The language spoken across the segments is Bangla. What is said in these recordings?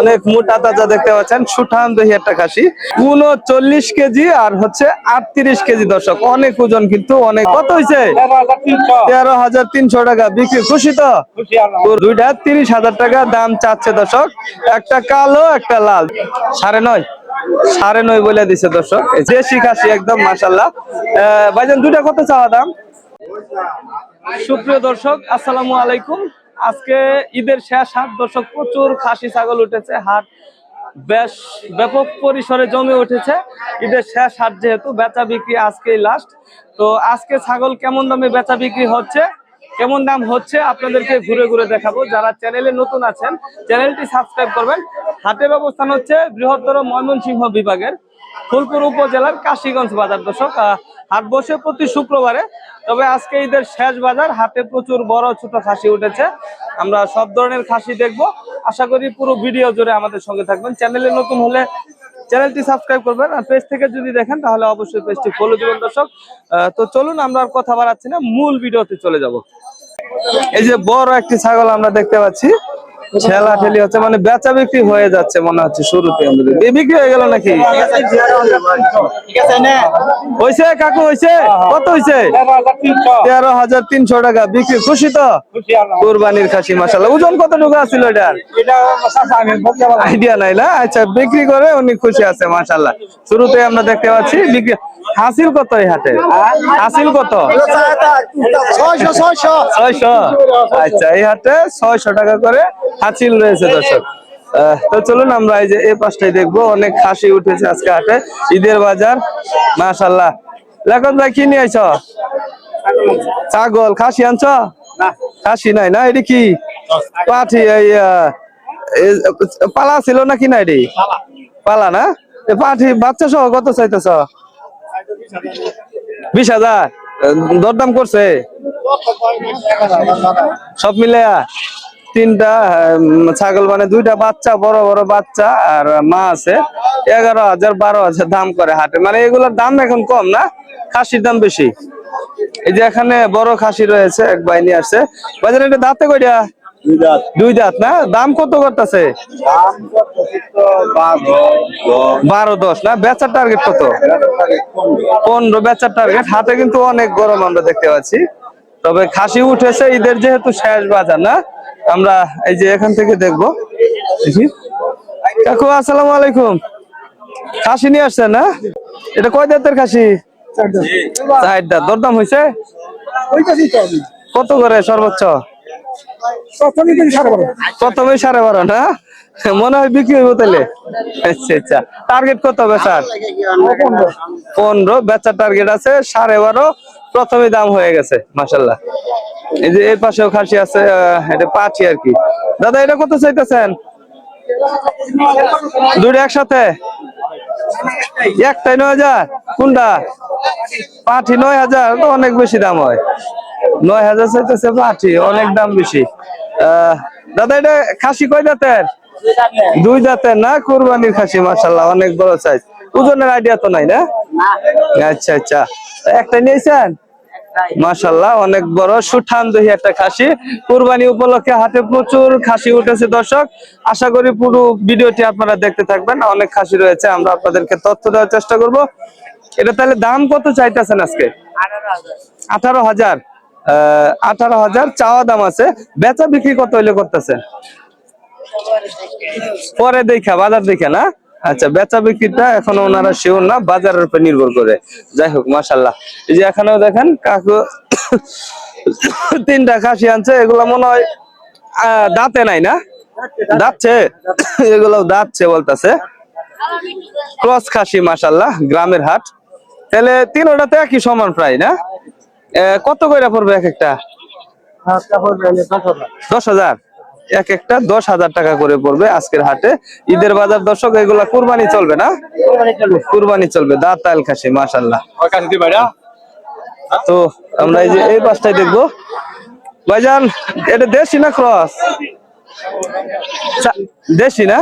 অনেক মোটা তাজা দেখতে পাচ্ছেন সুঠাম দহি একটা খাসি। উনচল্লিশ কেজি আর হচ্ছে আটত্রিশ কেজি দর্শক। অনেক ওজন কিন্তু অনেক। কত হয়েছে তেরো হাজার তিনশো টাকা। বিক্রি খুশি তো? তো দুইটা তিরিশ হাজার টাকা দাম চাচ্ছে দর্শক। একটা কালো একটা লাল। সাড়ে নয়। সাড়ে নয় বলে দিছে দর্শক। দেশি খাসি একদম মাসাল্লাহ ভাইজান দুইটা কত চাওয়া দাম? সুপ্রিয় দর্শক আসসালামু আলাইকুম। আজকে ঈদের শেষ হাট, দর্শক, প্রচুর খাসি ছাগল উঠেছে, হাট বেশ ব্যাপক পরিসরে জমে উঠেছে। ঈদের শেষ হাট যেহেতু বেচা বিক্রি আজকেই লাস্ট তো আজকে ছাগল কেমন দামে বেচা বিক্রি হচ্ছে, কেমন দাম হচ্ছে আপনাদেরকে ঘুরে ঘুরে দেখাবো। যারা চ্যানেলে নতুন আছেন, চ্যানেলটি সাবস্ক্রাইব করবেন। হাটের অবস্থান হচ্ছে বৃহত্তর ময়মনসিংহ বিভাগের। ফুলপুর উপজেলার কাশিগঞ্জ বাজার, দর্শক হাট বসে প্রতি শুক্রবারে, তবে আজকে ঈদের শেষ বাজার, হাটে প্রচুর বড় ছোট খাসি উঠেছে। আমরা সব ধরনের খাসি দেখব। আশা করি পুরো ভিডিও জুড়ে আমাদের সঙ্গে থাকবেন। চ্যানেলে নতুন হলে চ্যানেলটি সাবস্ক্রাইব করবেন, আর পেজ থেকে যদি দেখেন, তাহলে অবশ্যই পেজটি ফলো দিবেন, দর্শক। তো চলুন, আমরা আর কথা বাড়াচ্ছি না, মূল ভিডিওতে চলে যাব। এই যে বড় একটি ছাগল আমরা দেখতে পাচ্ছি। ছেলা ঠেলি হচ্ছে মানে বেচা বিক্রি হয়ে যাচ্ছে মনে হচ্ছে শুরুতে বিক্রি হয়ে গেল নাকি? হয়েছে কাকু হয়েছে কত হয়েছে তেরো হাজার তিনশো টাকা বিক্রি খুশি তো? কোরবানির খাসি মাসাল্লাহ ওজন কত কতটুকু আছিল এটার? আইডিয়া নাই না? আচ্ছা বিক্রি করে উনি খুশি আছে মাসাল্লাহ শুরুতে আমরা দেখতে পাচ্ছি বিক্রি হাসিল কত এই হাটে? হাসিল কত? ছয়শো আচ্ছা এই হাটে ছয়শো টাকা করে হাসিল রয়েছে দর্শক। তো চলুন আমরা এই যে এই পাশটাই দেখব অনেক খাসি উঠেছে আজকে হাটে। ঈদের বাজার মাশাল্লাহ লেখন ভাই কি নিয়ে আইছ? ছাগল। খাসি আনছ? খাসি নাই না? এটি কি? পাঠি এই পালা ছিল নাকি না এটি? পালা। না? পাঠি বাচ্চা সহ কত চাইতেছ? বিশ হাজার। দরদাম করছে? সব মিলে তিনটা ছাগল মানে দুইটা বাচ্চা, বড় বড় বাচ্চা আর মা আছে। এগারো হাজার, বারো হাজার দাম করে হাটে। মানে এগুলোর দাম এখন কম না, খাসির দাম বেশি। এই যে এখানে বড় খাসি রয়েছে, এক বাইনি আছে বাজারে এটা দাঁতে কয়টা? দুই দাঁত। না? দাম কত করতেছে? বারো দশ। না? বেচার টার্গেট কত? পনেরো বেচার টার্গেট হাতে কিন্তু অনেক গরম আমরা দেখতে পাচ্ছি। তবে খাসি উঠেছে ঈদের যেহেতু শেষ বাজার না? আমরা এই যে এখান থেকে দেখব। দেখি। কাকু আসসালামু আলাইকুম। খাসি নিয়ে আসছেন না? এটা কয় দাঁতের খাসি? চার দাঁত। দরদাম হয়েছে? কত করে সর্বোচ্চ? প্রথমে সাড়ে বারো। না? মনে হয় বিক্রি হইব তাহলে আচ্ছা আচ্ছা। টার্গেট কত বেচার পনেরো। বেচার টার্গেট আছে সাড়ে বারো। প্রথমে দাম হয়ে গেছে মাসাল্লাহ এই যে এই পাশেও খাসি আছে এটা পাঠি আর কি। দাদা, এটা কত চাইতেছেন? দুটো একসাথে? একটাই নয় হাজার। কোনটা? পাঠি নয় হাজার তো অনেক বেশি দাম হয়। নয় হাজার চাইতেছে পাঠি অনেক দাম বেশি। দাদা এটা খাসি কয় দাঁতের? দুই দাঁতের না? কোরবানির খাসি মাসাল্লাহ অনেক বড় সাইজ ওজনের আইডিয়া তো নাই না। আচ্ছা আচ্ছা। একটা নিয়েছেন? মাশাল্লাহ অনেক বড় সুঠাম দহি একটা খাসি। কুরবানি উপলক্ষে হাতে প্রচুর খাসি উঠেছে দর্শক। আশা করি পুরো ভিডিওটি আপনারা দেখতে থাকবেন। অনেক খাসি রয়েছে আমরা আপনাদেরকে তথ্য দেওয়ার চেষ্টা করব। এটা তাহলে দাম কত চাইতেছেন আজকে? আঠারো হাজার। আহ, আঠারো হাজার চাওয়া দাম আছে। বেচা বিক্রি কত হইলে করতেছেন? পরে দেখা বাজার দেখে না? আচ্ছা বেচা বিক্রিটা এখন ওনারা শিওর না বাজারের উপর নির্ভর করে। যাই হোক মাসাল্লাহ এই যে এখানেও দেখেন কাকু তিনটা খাসি আনছে এগুলো মনে হয় দাঁতে নাই না? দাঁতছে? এগুলো দাঁতছে বলতেছে। ক্রস খাসি মাসাল্লাহ গ্রামের হাট। তাহলে তিন তিনোটাতে একই সমান প্রায় না? কত করে পড়বে এক একটা? দশ হাজার? এক একটা দশ হাজার টাকা করে পড়বে আজকের হাটে। ঈদের বাজার দর্শক এগুলা কুরবানি চলবে না? কুরবানি চলবে। দাঁত তাল খাসি মাসাল্লাহ তো আমরা এই যে এই পাশটাই দেখব। ভাইজান এটা দেশি না ক্রস? দেশি না?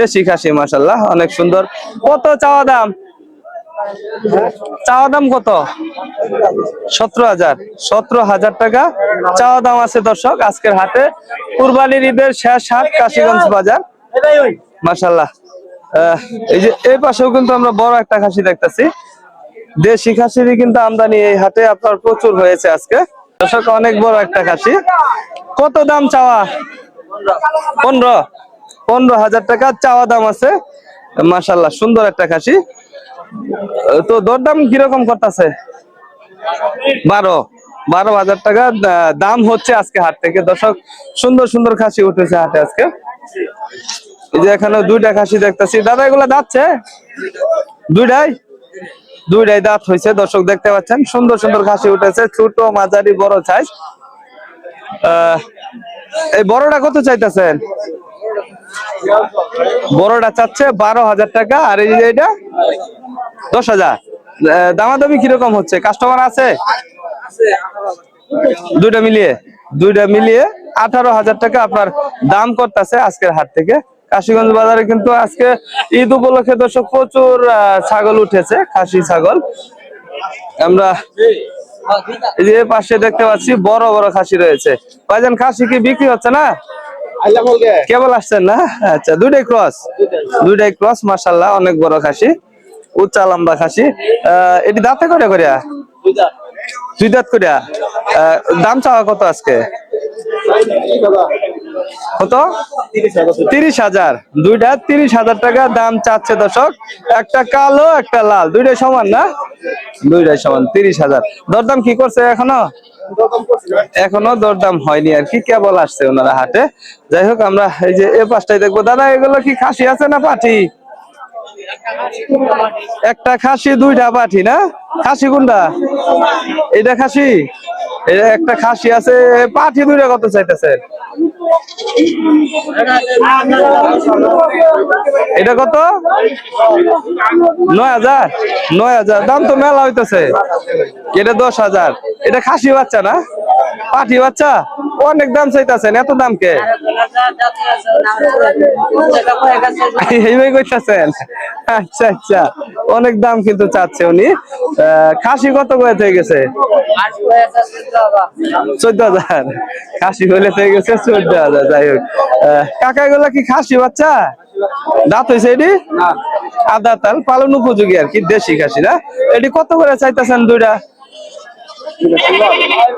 দেশি খাসি মাসাল্লাহ অনেক সুন্দর। কত চাওয়া দাম? চাওয়া দাম কত? সতেরো হাজার। সতেরো হাজার টাকা। চাওয়া দাম আছে দর্শক আজকের হাটে কুরবানির ঈদের শেষ হাট কাশীগঞ্জ বাজার। মাশাল্লাহ আহ, এই যে এই পাশেও কিন্তু আমরা বড় একটা খাসি দেখতেছি। দেশি খাসিরই কিন্তু আমদানি এই হাটে আপনার প্রচুর হয়েছে আজকে। দর্শক অনেক বড় একটা খাসি। কত দাম চাওয়া? পনেরো। পনেরো হাজার টাকা চাওয়া দাম আছে। মাশাল্লাহ সুন্দর একটা খাসি। তো দরদাম কীরকম করতেছে? বারো। বারো হাজার টাকা দাম হচ্ছে আজকে হাট থেকে। দর্শক, সুন্দর সুন্দর খাসি উঠেছে হাটে আজকে। এই যে এখানে দুইটা খাসি দেখতেছি। দাদা, এগুলা দাঁতছে দুইটাই? দুইটাই দাঁত হয়েছে। দর্শক, দেখতে পাচ্ছেন, সুন্দর সুন্দর খাসি উঠেছে। ছোট, মাঝারি, বড় সাইজ এই বড়টা কত চাইতেছেন? বড়টা চাচ্ছে বারো হাজার টাকা। আর এই যে এটা? দশ হাজার। দামাদামি কীরকম হচ্ছে? কাস্টমার আছে? দুইটা মিলিয়ে দুইটা মিলিয়ে আঠারো হাজার টাকা আপনার দাম করতেছে আজকের হাট থেকে। কাশিগঞ্জ বাজারে কিন্তু আজকে ঈদ উপলক্ষে দর্শক প্রচুর ছাগল উঠেছে খাসি ছাগল। আমরা যে পাশে দেখতে পাচ্ছি বড় বড় খাসি রয়েছে। ভাইজান খাসি কি বিক্রি হচ্ছে না? কেবল আসছেন না? আচ্ছা দুইটাই ক্রস দুইটাই ক্রস মাসাল্লাহ অনেক বড় খাসি। উচ্চা লম্বা খাসি। এটি দাঁতে করে করিয়া? দুই দাঁত করিয়া? দাম চাওয়া কত আজকে? কত? তিরিশ হাজার। দুইটা তিরিশ হাজার টাকা দাম চাচ্ছে দর্শক। একটা কালো, একটা লাল। দুইটাই সমান না? দুইটাই সমান, তিরিশ হাজার। দরদাম কি করছে এখনও? এখনও দরদাম হয়নি আর কি, কেবল আসছে ওনারা হাটে। যাই হোক, আমরা এই যে এ পাশটাই দেখব। দাদা, এগুলো কি খাসি আছে না পাঠি একটা খাসি, দুইটা পাঠি না? খাসি কোনটা? এটা খাসি? একটা খাসি আছে। পাঠি দুইটা কত চাইতেছে? এটা কত? নয় হাজার? নয় হাজার। দাম তো মেলা হইতেছে। এটা দশ হাজার। এটা খাসি বাচ্চা, না? পাঠি বাচ্চা? অনেক দাম চাইতেছেন এত দাম কে? এইভাবে কইতাছেন? আচ্ছা আচ্ছা অনেক দাম কিন্তু চাচ্ছে উনি। খাসি কত করে থেকে গেছে? চোদ্দ হাজার। খাসি হলে থেকে গেছে চোদ্দ হাজার যাই হোক। কাকা এগুলা কি খাসি বাচ্চা? দাঁত হয়েছে এটি? আদা তাল পালন উপযোগী আর কি দেশি খাসি না? এটি কত করে চাইতেছেন দুইটা?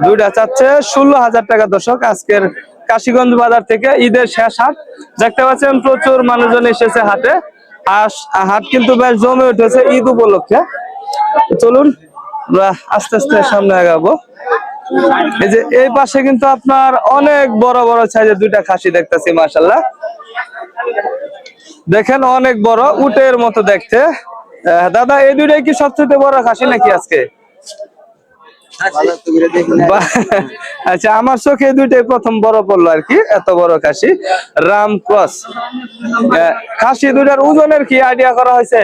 দুইটা চাচ্ছে, ষোলো হাজার টাকা দর্শক আজকের কাশীগঞ্জ বাজার থেকে ঈদের শেষ হাট। দেখতে পাচ্ছেন প্রচুর মানুষজন এসেছে হাটে। আর হাট কিন্তু বেশ জমে উঠেছে ঈদ উপলক্ষে। চলুন আস্তে আস্তে সামনে আগাবো। এই যে এই পাশে কিন্তু আপনার অনেক বড় বড় সাইজের দুইটা খাসি দেখতেছি মাশাল্লাহ দেখেন অনেক বড়, উটের মতো দেখতে। দাদা, এই দুইটাই কি সবচেয়ে বড় খাসি নাকি আজকে? আচ্ছা আমার চোখে দুইটাই প্রথম বড় পড়ল আর কি এত বড় খাসি রাম ক্রস খাসি দুইটার ওজনের কি আইডিয়া করা হয়েছে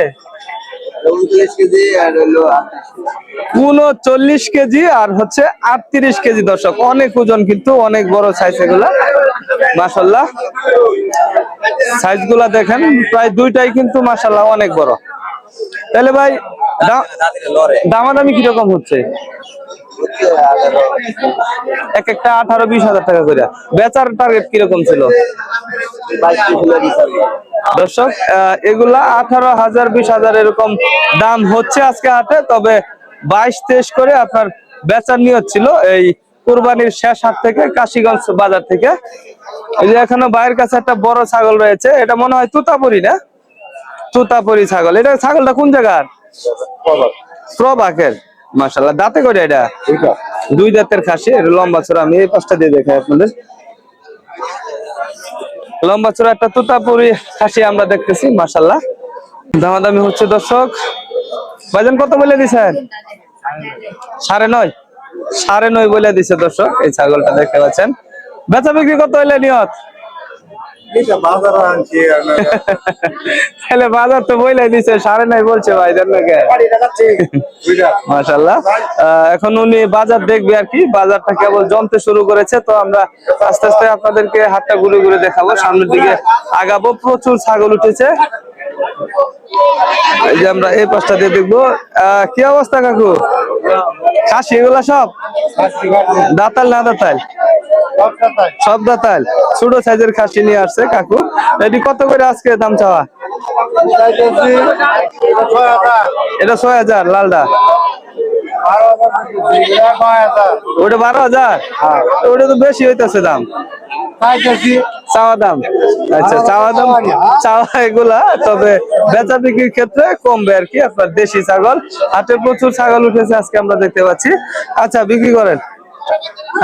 উনচল্লিশ কেজি আর হচ্ছে আটত্রিশ কেজি দর্শক অনেক ওজন কিন্তু অনেক বড় সাইজ এগুলা মাসাল্লাহ সাইজগুলা দেখেন প্রায় দুইটাই কিন্তু মাসাল্লাহ অনেক বড় তাহলে ভাই দামাদামি কীরকম হচ্ছে এক একটা আঠারো বিশ হাজার টাকা করে। বেচার টার্গেট কীরকম ছিল? দর্শক এগুলা আঠারো হাজার বিশ হাজার এরকম দাম হচ্ছে আজকে হাটে তবে বাইশ তেইশ করে আপনার বেচার নিয়ত ছিল। এই কুরবানির শেষ হাট থেকে কাশিগঞ্জ বাজার থেকে। এই যে এখানে বাইরের কাছে একটা বড় ছাগল রয়েছে এটা মনে হয় তুতাপুরি না? তুতাপুরি ছাগল। এটা ছাগলটা কোন জায়গার? প্রবাকের মাসাল্লাহ দাঁতে করে এটা? দুই দাঁতের খাসি লম্বা চোরা আমি এই পাশটা দিয়ে দেখাই আপনাদের। লম্বা চোরা একটা তুতাপুরি খাসি আমরা দেখতেছি মাসাল্লাহ দামাদামি হচ্ছে দর্শক। ভাইজান কত বলে দিছেন? সাড়ে নয়। সাড়ে নয় বলে দিছে দর্শক এই ছাগলটা দেখতে পাচ্ছেন। বেচা বিক্রি কত হইলে নিয়ত? তাহলে বাজার তো বইলে দিছে সাড়ে নয় বলছে ভাই এখন উনি বাজার দেখবে আর কি বাজারটা কেবল জমতে শুরু করেছে তো আমরা আস্তে আস্তে আপনাদেরকে হাতটা ঘুরে ঘুরে দেখাবো সামনের দিকে আগাবো। প্রচুর ছাগল উঠেছে। এই যে আমরা এই পাশটা দিয়ে দেখব। আহ, কি অবস্থা কাকু? খাসি এগুলা সব? দাতাল না দাতাল? সব দাতাল। ছোট সাইজের খাসি নিয়ে আসছে কাকু। এটি কত করে আজকে দাম চাওয়া? এটা ছয় হাজার লালটা ওটা বারো হাজার? ওটা তো বেশি হইতেছে দাম। চাওয়া দাম। আচ্ছা চাওয়া দাম। চাওয়া এগুলা তবে বেচা বিক্রির ক্ষেত্রে কমবে আর কি আপনার দেশি ছাগল। হাটে প্রচুর ছাগল উঠেছে আজকে আমরা দেখতে পাচ্ছি। আচ্ছা বিক্রি করেন।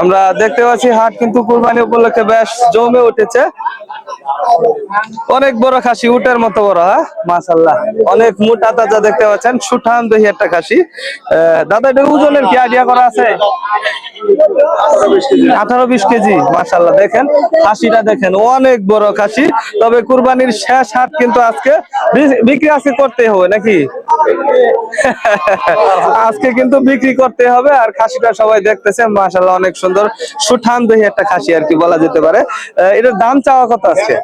আমরা দেখতে পাচ্ছি হাট কিন্তু কুরবানি উপলক্ষে বেশ জমে উঠেছে। অনেক বড় খাসি, উটের মতো বড় হ্যাঁ? মাশাল্লাহ অনেক মোটা তাজা দেখতে পাচ্ছেন সুঠাম দহি একটা খাসি। দাদা, এটা ওজনের কি আইডিয়া করা আছে? আঠারো বিশ কেজি মাশাল্লাহ দেখেন, খাসিটা দেখেন, অনেক বড় খাসি। তবে কুরবানির শেষ হাট কিন্তু আজকে বিক্রি আজকে করতে হবে, নাকি? আজকে কিন্তু বিক্রি করতে হবে আর খাসিটা সবাই দেখতেছে মাশাল্লাহ অনেক সুন্দর। সুঠান দহি একটা খাসি আর কি বলা যেতে পারে। এটার দাম চাওয়া কত আজকে?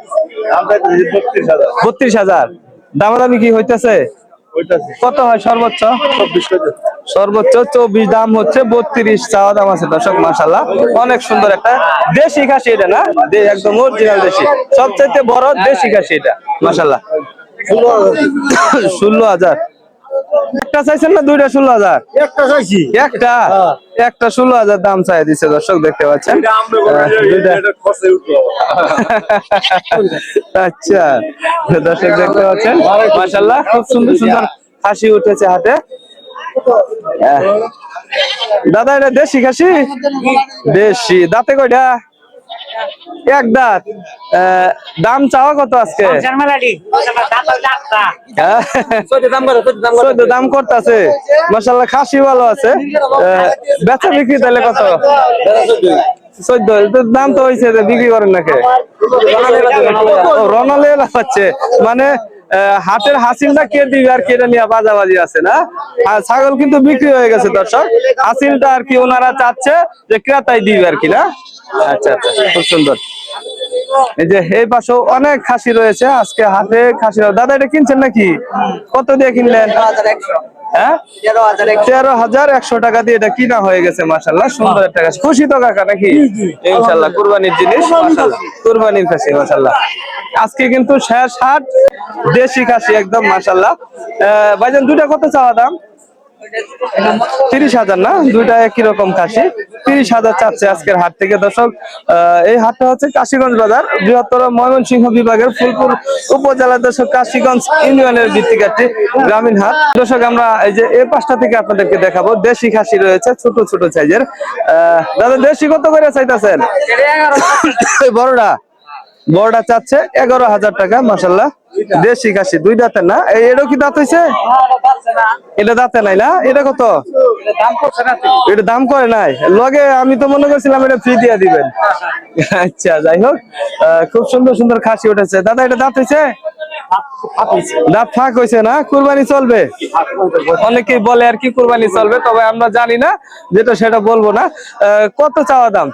বত্রিশ হাজার। দামাদামি কি হইতেছে? কত হয় সর্বোচ্চ? সর্বোচ্চ চব্বিশ দাম হচ্ছে বত্রিশ চাওয়া দাম আছে দর্শক মাসাল্লাহ অনেক সুন্দর একটা দেশি খাসি এটা না? একদম অরিজিনাল দেশি। সবচাইতে বড় দেশি খাসি এটা মাসাল্লাহ ষোলো হাজার। একটা চাইছেন না দুইটা ষোলো হাজার? একটা চাইছি। একটা? একটা ষোলো হাজার দাম চাই দিচ্ছে দর্শক দেখতে পাচ্ছেন। আচ্ছা দর্শক দেখতে পাচ্ছেন। মাশাল্লাহ খুব সুন্দর সুন্দর হাসি উঠেছে হাতে। দাদা এটা দেশি খাসি? দেশি। দাঁতে কয়টা? এক দাঁত। আহ, দাম চাওয়া কত আজকে? চোদ্দ দাম করতেছে। মাসাল্লাহ খাসি ভালো আছে। আহ, বেচা বিক্রি তাহলে কত? চোদ্দ। দাম তো হয়েছে বিক্রি করেন নাকি? ও, রনালে লাফাচ্ছে মানে হাটের হাসিলটা কে দিবে আর কেটে নিয়ে বাজাবাজি আছে না? আর ছাগল কিন্তু বিক্রি হয়ে গেছে দর্শক। হাসিলটা আর কি ওনারা চাচ্ছে যে ক্রেতাই দিবে আর কি না? আচ্ছা আচ্ছা খুব সুন্দর। এই যে এই পাশেও অনেক খাসি রয়েছে আজকে হাটে খাসি দাদা এটা কিনছেন নাকি? কত দিয়ে কিনলেন? হ্যাঁ? তেরো হাজার একশো টাকা দিয়ে এটা কিনা হয়ে গেছে মাসাল্লাহ সুন্দর একটা খুশি তো কাকা নাকি? ইনশাল্লাহ কুরবানির জিনিস মাসাল্লাহ কুরবানির খাসি মাসাল্লাহ আজকে কিন্তু শেষ হাট দেশি খাসি একদম মাসাল্লাহ ভাইজান দুইটা কত চাওয়া দাম? তিরিশ হাজার না? দুইটা একই রকম খাসি। তিরিশ হাজার চাচ্ছে আজকের হাট থেকে। দর্শক এই হাটটা হচ্ছে কাশীগঞ্জ বাজার বৃহত্তর ময়মনসিংহ বিভাগের ফুলপুর উপজেলা দর্শক কাশীগঞ্জ ইউনিয়নের ভিত্তিক একটি গ্রামীণ হাট। দর্শক আমরা এই যে এই পাশটা থেকে আপনাদেরকে দেখাবো। দেশি খাসি রয়েছে ছোট ছোট সাইজের। আহ, দাদা দেশি কত করে চাইতেছেন? বড়টা? বড়টা চাচ্ছে এগারো হাজার টাকা মাসাল্লাহ দেশি কাশি দুই দাঁতের না? এটাও কি দাঁত হয়েছে এটা দাঁতে নাই না? এটা কত? এটা দাম করে নাই। লগে আমি তো মনে করছিলাম এটা ফ্রি দিয়ে দিবেন। আচ্ছা যাই হোক খুব সুন্দর সুন্দর খাসি উঠেছে। দাদা, এটা দাঁত হয়েছে দাঁত ফাঁক হয়েছে না? কুরবানি চলবে? অনেকেই বলে আর কি কুরবানি চলবে, তবে আমরা জানি না, যেটা সেটা বলব না। কত চাওয়া দাম?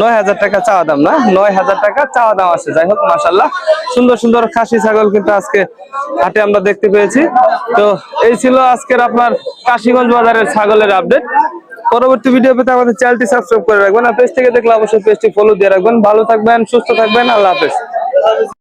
নয় হাজার টাকা চাওয়া দাম, না? নয় হাজার টাকা চাওয়া দাম আছে। যাই হোক মাসাল্লাহ সুন্দর সুন্দর খাসি ছাগল কিন্তু আজকে হাটে আমরা দেখতে পেয়েছি। তো এই ছিল আজকের আপনার কাশীগঞ্জ বাজারের ছাগলের আপডেট। পরবর্তী ভিডিও পেতে আমাদের চ্যানেলটি সাবস্ক্রাইব করে রাখবেন। আর পেজ থেকে দেখলে অবশ্যই পেজটি ফলো দিয়ে রাখবেন। ভালো থাকবেন, সুস্থ থাকবেন। আল্লাহ হাফেজ।